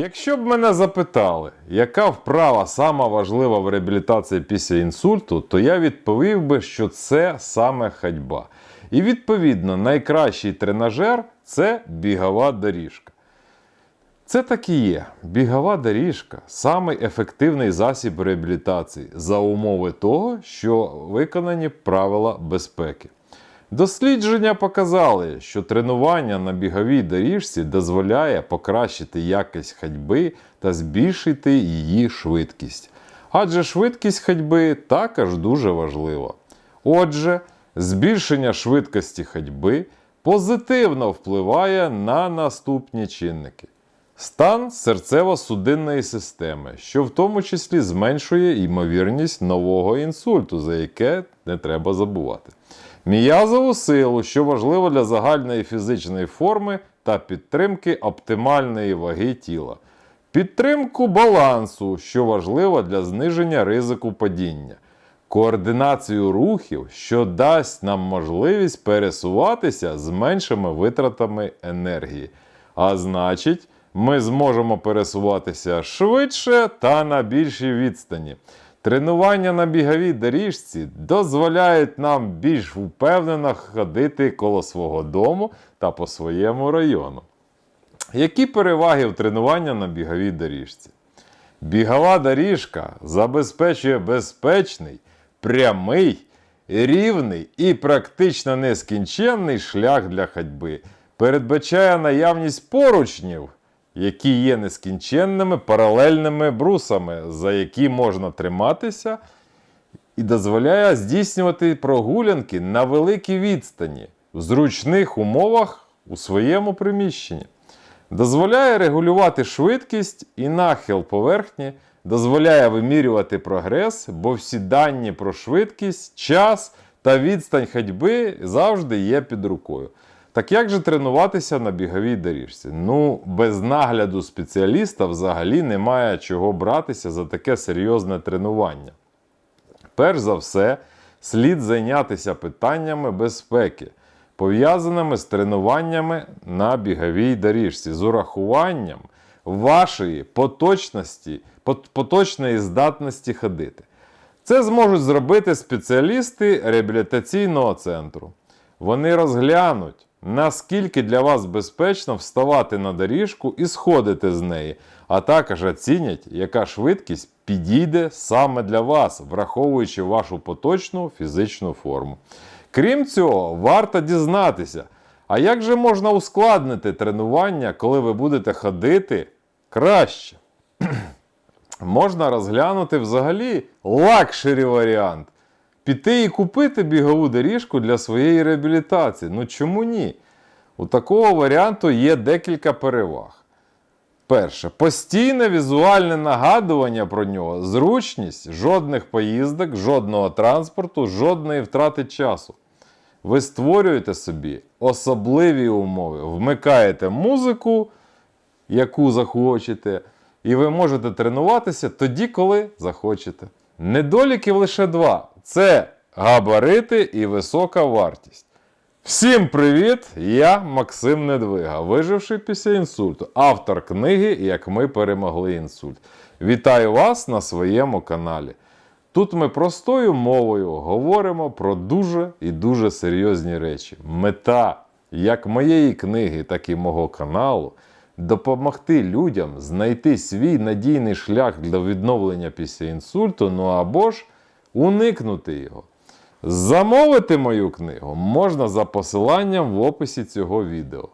Якщо б мене запитали, яка вправа сама важлива в реабілітації після інсульту, то я відповів би, що це саме ходьба. І відповідно найкращий тренажер це бігова доріжка. Це так і є. Бігова доріжка самий ефективний засіб реабілітації за умови того, що виконані правила безпеки. Дослідження показали, що тренування на біговій доріжці дозволяє покращити якість ходьби та збільшити її швидкість. Адже швидкість ходьби також дуже важлива. Отже, збільшення швидкості ходьби позитивно впливає на наступні чинники. Стан серцево-судинної системи, що в тому числі зменшує ймовірність нового інсульту, за яке не треба забувати. М'язову силу, що важливо для загальної фізичної форми та підтримки оптимальної ваги тіла. Підтримку балансу, що важливо для зниження ризику падіння. Координацію рухів, що дасть нам можливість пересуватися з меншими витратами енергії. А значить, ми зможемо пересуватися швидше та на більшій відстані. Тренування на біговій доріжці дозволяють нам більш впевнено ходити коло свого дому та по своєму району. Які переваги в тренування на біговій доріжці? Бігова доріжка забезпечує безпечний, прямий, рівний і практично нескінченний шлях для ходьби, передбачає наявність поручнів, які є нескінченними паралельними брусами, за які можна триматися, і дозволяє здійснювати прогулянки на великій відстані в зручних умовах у своєму приміщенні. Дозволяє регулювати швидкість і нахил поверхні, дозволяє вимірювати прогрес, бо всі дані про швидкість, час та відстань ходьби завжди є під рукою. Так як же тренуватися на біговій доріжці? Ну, без нагляду спеціаліста взагалі немає чого братися за таке серйозне тренування. Перш за все, слід зайнятися питаннями безпеки, пов'язаними з тренуваннями на біговій доріжці, з урахуванням вашої поточності, поточної здатності ходити. Це зможуть зробити спеціалісти реабілітаційного центру. Вони розглянуть, наскільки для вас безпечно вставати на доріжку і сходити з неї, а також оцінять, яка швидкість підійде саме для вас, враховуючи вашу поточну фізичну форму. Крім цього, варто дізнатися, а як же можна ускладнити тренування, коли ви будете ходити краще? Можна розглянути взагалі лакшері варіант. Піти і купити бігову доріжку для своєї реабілітації. Ну чому ні? У такого варіанту є декілька переваг. Перше, постійне візуальне нагадування про нього, зручність, жодних поїздок, жодного транспорту, жодної втрати часу. Ви створюєте собі особливі умови, вмикаєте музику, яку захочете, і ви можете тренуватися тоді, коли захочете. Недоліків лише два: це габарити і висока вартість. Всім привіт! Я Максим Недвига, виживший після інсульту, автор книги Як ми перемогли інсульт. Вітаю вас на своєму каналі. Тут ми простою мовою говоримо про дуже і дуже серйозні речі. Мета як моєї книги, так і мого каналу допомогти людям знайти свій надійний шлях для відновлення після інсульту, ну або ж уникнути його. Замовити мою книгу можна за посиланням в описі цього відео.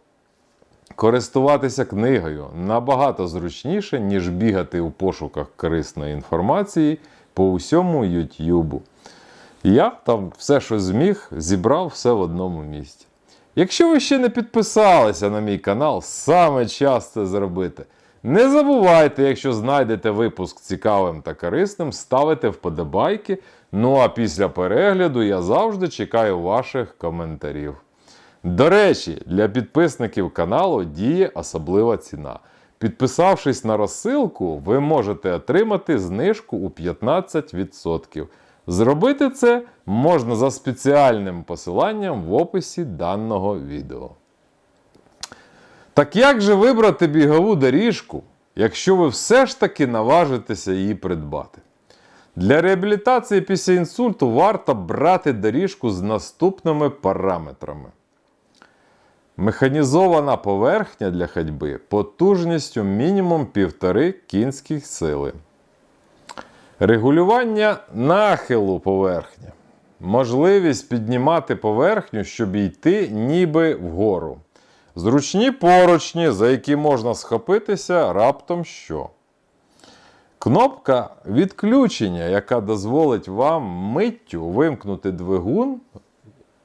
Користуватися книгою набагато зручніше, ніж бігати у пошуках корисної інформації по усьому YouTube. Я там все, що зміг, зібрав все в одному місці. Якщо ви ще не підписалися на мій канал, саме час це зробити. Не забувайте, якщо знайдете випуск цікавим та корисним, ставити вподобайки. Ну а після перегляду я завжди чекаю ваших коментарів. До речі, для підписників каналу діє особлива ціна. Підписавшись на розсилку, ви можете отримати знижку у 15%. Зробити це можна за спеціальним посиланням в описі даного відео. Так як же вибрати бігову доріжку, якщо ви все ж таки наважитеся її придбати. Для реабілітації після інсульту варто брати доріжку з наступними параметрами. Механізована поверхня для ходьби потужністю мінімум 1,5 кінських сили. Регулювання нахилу поверхні. Можливість піднімати поверхню, щоб йти ніби вгору. Зручні поручні, за які можна схопитися раптом що. Кнопка відключення, яка дозволить вам миттю вимкнути двигун,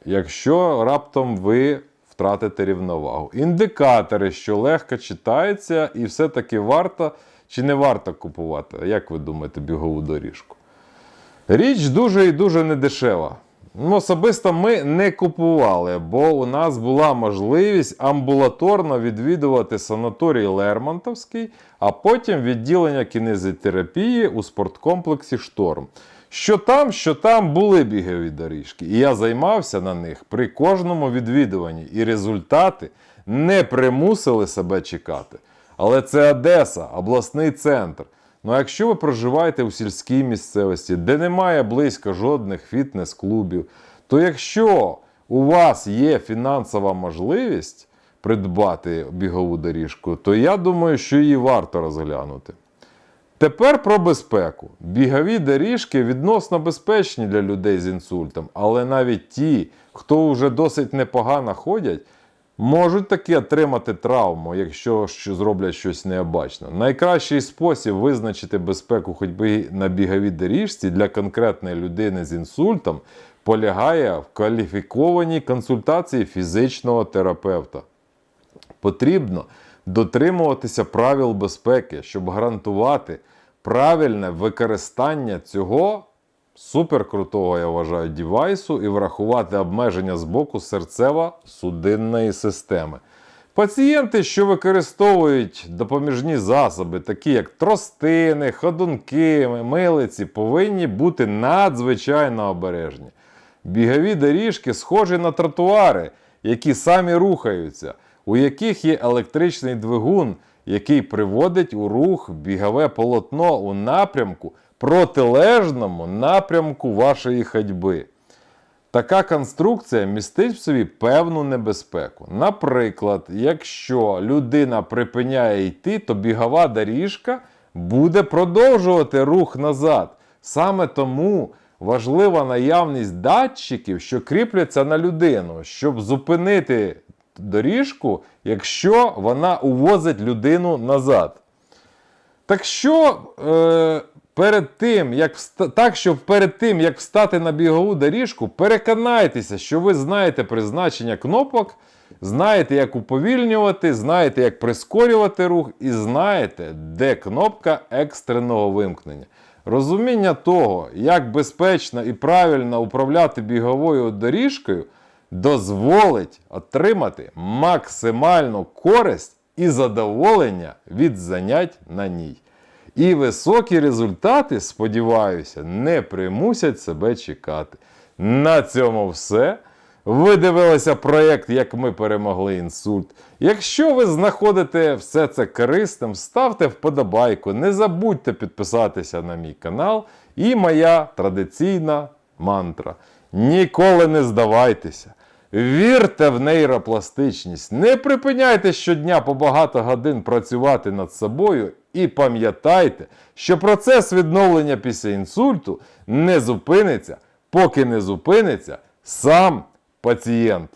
якщо раптом ви втратите рівновагу. Індикатори, що легко читаються, і все-таки варто чи не варто купувати. Як ви думаєте, бігову доріжку? Річ дуже і дуже недешева. Ну, особисто ми не купували, бо у нас була можливість амбулаторно відвідувати санаторій Лермонтовський, а потім відділення кінезітерапії у спорткомплексі Шторм. Що там, що там були бігові доріжки, і я займався на них при кожному відвідуванні, і результати не примусили себе чекати. Але це Одеса, обласний центр. Ну а якщо ви проживаєте у сільській місцевості, де немає близько жодних фітнес-клубів, то якщо у вас є фінансова можливість придбати бігову доріжку, то я думаю, що її варто розглянути. Тепер про безпеку. Бігові доріжки відносно безпечні для людей з інсультом, але навіть ті, хто вже досить непогано ходять, можуть таки отримати травму, якщо зроблять щось необачно. Найкращий спосіб визначити безпеку ходьби на біговій доріжці для конкретної людини з інсультом полягає в кваліфікованій консультації фізичного терапевта. Потрібно дотримуватися правил безпеки, щоб гарантувати правильне використання цього суперкрутого, я вважаю, дівайсу і врахувати обмеження з боку серцево-судинної системи. Пацієнти, що використовують допоміжні засоби, такі як тростини, ходунки, милиці, повинні бути надзвичайно обережні. Бігові доріжки схожі на тротуари, які самі рухаються, у яких є електричний двигун, який приводить у рух бігове полотно у напрямку протилежному напрямку вашої ходьби. Така конструкція містить в собі певну небезпеку. Наприклад, якщо людина припиняє йти, то бігова доріжка буде продовжувати рух назад. Саме тому важлива наявність датчиків, що кріпляться на людину, щоб зупинити доріжку, якщо вона увозить людину назад. Так що е, перед тим, як вста... так, що перед тим, як встати на бігову доріжку, переконайтеся, що ви знаєте призначення кнопок, знаєте, як уповільнювати, знаєте, як прискорювати рух, і знаєте, де кнопка екстреного вимкнення. Розуміння того, як безпечно і правильно управляти біговою доріжкою, дозволить отримати максимальну користь і задоволення від занять на ній. І високі результати, сподіваюся, не примусять себе чекати. На цьому все. Ви дивилися проєкт, як ми перемогли інсульт. Якщо ви знаходите все це корисним, ставте вподобайку, не забудьте підписатися на мій канал. І моя традиційна мантра. Ніколи не здавайтеся. Вірте в нейропластичність, не припиняйте щодня по багато годин працювати над собою і пам'ятайте, що процес відновлення після інсульту не зупиниться, поки не зупиниться сам пацієнт.